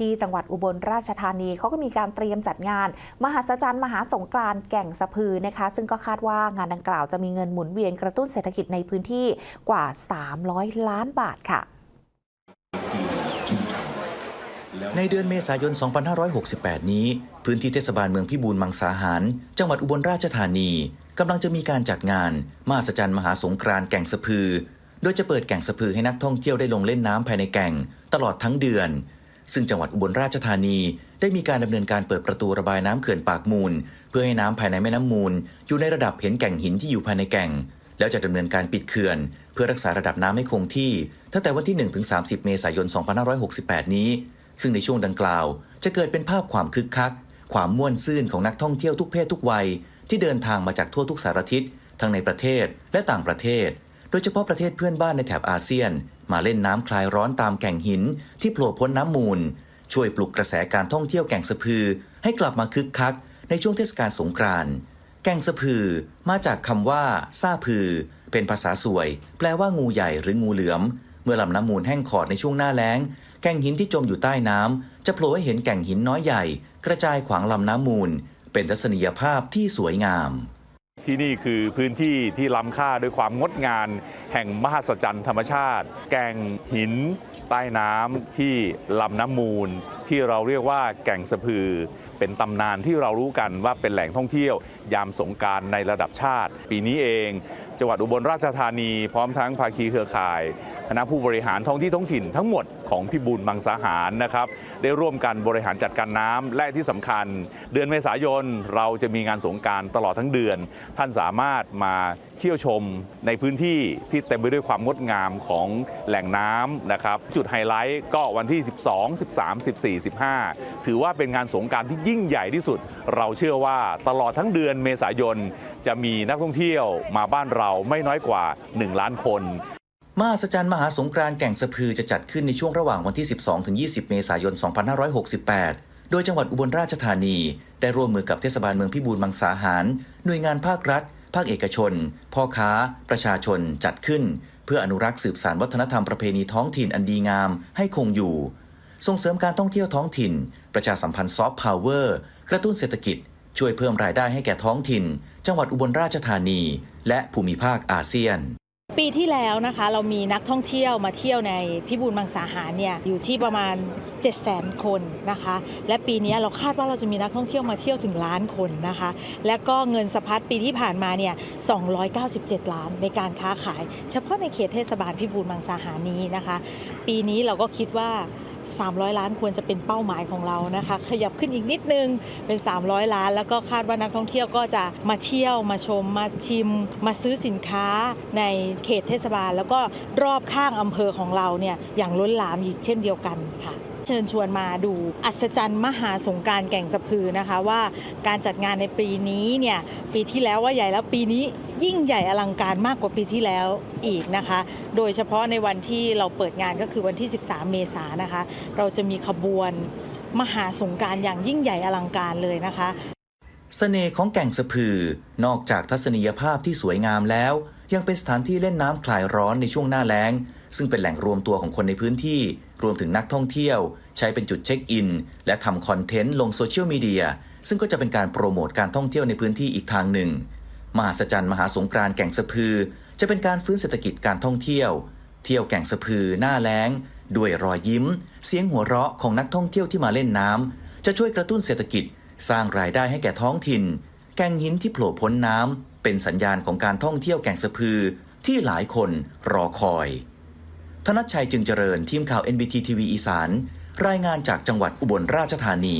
ที่จังหวัดอุบลราชธานีเขาก็มีการเตรียมจัดงาน มหัศจรรย์มหาสงกรานต์แก่งสะพือนะคะ ซึ่งก็คาดว่างานดังกล่าวจะมีเงินหมุนเวียนกระตุ้นเศรษฐกิจในพื้นที่กว่า 300 ล้านบาทค่ะในเดือนเมษายน 2568 นี้ พื้นที่เทศบาลเมืองพิบูลมังสาหาร จังหวัดอุบลราชธานีกำลังจะมีการจัดงานมหัศจรรย์มหาสงกรานต์แก่งสะพือ โดยจะเปิดแก่งสะพือให้นักท่องเที่ยวได้ลงเล่นน้ำภายในแก่ง ตลอดทั้งเดือน ซึ่งจังหวัดอุบลราชธานี ได้มีการดำเนินการเปิดประตูระบายน้ำเขื่อนปากมูล เพื่อให้น้ำภายในแม่น้ำมูล อยู่ในระดับเห็นแก่งหินที่อยู่ภายในแก่ง แล้วจะดำเนินการปิดเขื่อน เพื่อรักษาระดับน้ำให้คงที่ ตั้งแต่วันที่ 1-30 เมษายน 2568 นี้ ซึ่งในช่วงดังกล่าว จะเกิดเป็นภาพความคึกคัก ความม่วนซื่นของนักท่องเที่ยวทุกเพศทุกวัย ที่เดินทางมาจากทั่วทุกสารทิศทั้งในประเทศและต่างประเทศ โดยเฉพาะประเทศเพื่อนบ้านในแถบอาเซียน มาเล่นน้ำคลายร้อนตามแก่งหินที่โผล่พ้นน้ำมูล ช่วยปลุกกระแสการท่องเที่ยวแก่งสะพือ ให้กลับมาคึกคัก ในช่วงเทศกาลสงกรานต์แก่งสะพือ มาจากคำว่าซาพือ เป็นภาษาสวย แปลว่างูใหญ่หรืองูเหลือม เมื่อลำน้ำมูลแห้งขอดในช่วงหน้าแล้ง แก่งหินที่จมอยู่ใต้น้ำจะโผล่ให้เห็นแก่งหินน้อยใหญ่ กระจายขวางลำน้ำมูล เป็นทัศนียภาพที่สวยงาม ที่นี่คือพื้นที่ที่ล้ำค่าด้วยความงดงามแห่งมหัศจรรย์ธรรมชาติ แก่งหินใต้น้ำที่ลำน้ำมูล ที่เราเรียกว่าแก่งสะพือ เป็นตำนานที่เรารู้กันว่าเป็นแหล่งท่องเที่ยวยามสงการในระดับชาติ ปีนี้เอง จังหวัดอุบลราชธานีพร้อมทั้งภาคีเครือข่ายคณะผู้บริหารท้องที่ท้องถิ่นทั้งหมดของพิบูลมังสาหารนะครับ ได้ร่วมกันบริหารจัดการน้ำและที่สำคัญ เดือนเมษายนเราจะมีงานสงการตลอดทั้งเดือน ท่านสามารถมาเที่ยวชมในพื้นที่ที่เต็มไปด้วยความงดงามของแหล่งน้ำนะครับ จุดไฮไลท์ก็วันที่ 12 13 14 15ถือว่าเป็นงานสงการที่ยิ่งใหญ่ที่สุด เราเชื่อว่าตลอดทั้งเดือนเมษายน จะมีนักท่องเที่ยวมาบ้านเราไม่น้อยกว่า 1 ล้านคนมหัศจรรย์มหาสงกรานต์แก่งสะพือจะจัดขึ้นในช่วงระหว่างวันที่ 12ถึง20 เมษายน 2568 โดยจังหวัดอุบลราชธานี ได้ร่วมมือกับเทศบาลเมืองพิบูลมังสาหาร หน่วยงานภาครัฐ ภาคเอกชน พ่อค้า ประชาชนจัดขึ้น เพื่ออนุรักษ์สืบสานวัฒนธรรมประเพณีท้องถิ่นอันดีงามให้คงอยู่ ส่งเสริมการท่องเที่ยวท้องถิ่น ประชาสัมพันธ์ซอฟต์พาวเวอร์กระตุ้นเศรษฐกิจ ช่วยเพิ่มรายได้ให้แก่ท้องถิ่น จังหวัดอุบลราชธานี และภูมิภาคอาเซียนปีที่แล้วนะคะเรามีนักท่องเที่ยวมาเที่ยวในพิบูลมังสาหารเนี่ยอยู่ที่ประมาณ 7 0 0 0 0 0คนนะคะ และปีนี้เราคาดว่าเราจะมีนักท่องเที่ยวมาเที่ยวถึงล้านคนนะคะ และก็เงินสะพัดปีที่ผ่านมาเนี่ย 297 ล้านในการค้าขาย เฉพาะในเขตเทศบาลพิบูลมังสาหารนี้นะคะ ปีนี้เราก็คิดว่า 300 ล้านควรจะเป็นเป้าหมายของเรานะคะ ขยับขึ้นอีกนิดนึงเป็น 300 ล้าน แล้วก็คาดว่านักท่องเที่ยวก็จะมาเที่ยวมาชม มาชิม มาซื้อสินค้าในเขตเทศบาล แล้วก็รอบข้างอำเภอของเราเนี่ยอย่างล้นหลามอีกเช่นเดียวกันค่ะเชิญชวนมาดูอัศจรรย์มหาสงการแก่งสะพือนะคะว่าการจัดงานในปีนี้เนี่ยปีที่แล้วว่าใหญ่แล้วปีนี้ ยิ่งใหญ่อลังการมากกว่าปีที่แล้วอีกนะคะ โดยเฉพาะในวันที่เราเปิดงานก็คือวันที่ 13 เมษายนนะคะ เราจะมีขบวนมหาสงการอย่างยิ่งใหญ่อลังการเลยนะคะเสน่ห์ของแก่งสะพือนอกจากทัศนียภาพที่สวยงามแล้ว ยังเป็นสถานที่เล่นน้ำคลายร้อนในช่วงหน้าแล้ง ซึ่งเป็นแหล่งรวมตัวของคนในพื้นที่ รวมถึงนักท่องเที่ยว ใช้เป็นจุดเช็คอิน และทำคอนเทนต์ลงโซเชียลมีเดียซึ่งก็จะเป็นการโปรโมทการท่องเที่ยวในพื้นที่อีกทางหนึ่ง มหัศจรรย์มหาสงกรานต์แก่งสะพือ จะเป็นการฟื้นเศรษฐกิจการท่องเที่ยว เที่ยวแก่งสะพือหน้าแล้ง ด้วยรอยยิ้ม เสียงหัวเราะของนักท่องเที่ยวที่มาเล่นน้ำจะช่วยกระตุ้นเศรษฐกิจ สร้างรายได้ให้แก่ท้องถิ่น แก่งหินที่โผล่พ้นน้ำเป็นสัญญาณของการท่องเที่ยวแก่งสะพือที่หลายคนรอคอย ธนัชชัยจึงเจริญทีมข่าว NBT ทีวีอีสาน รายงานจากจังหวัดอุบลราชธานี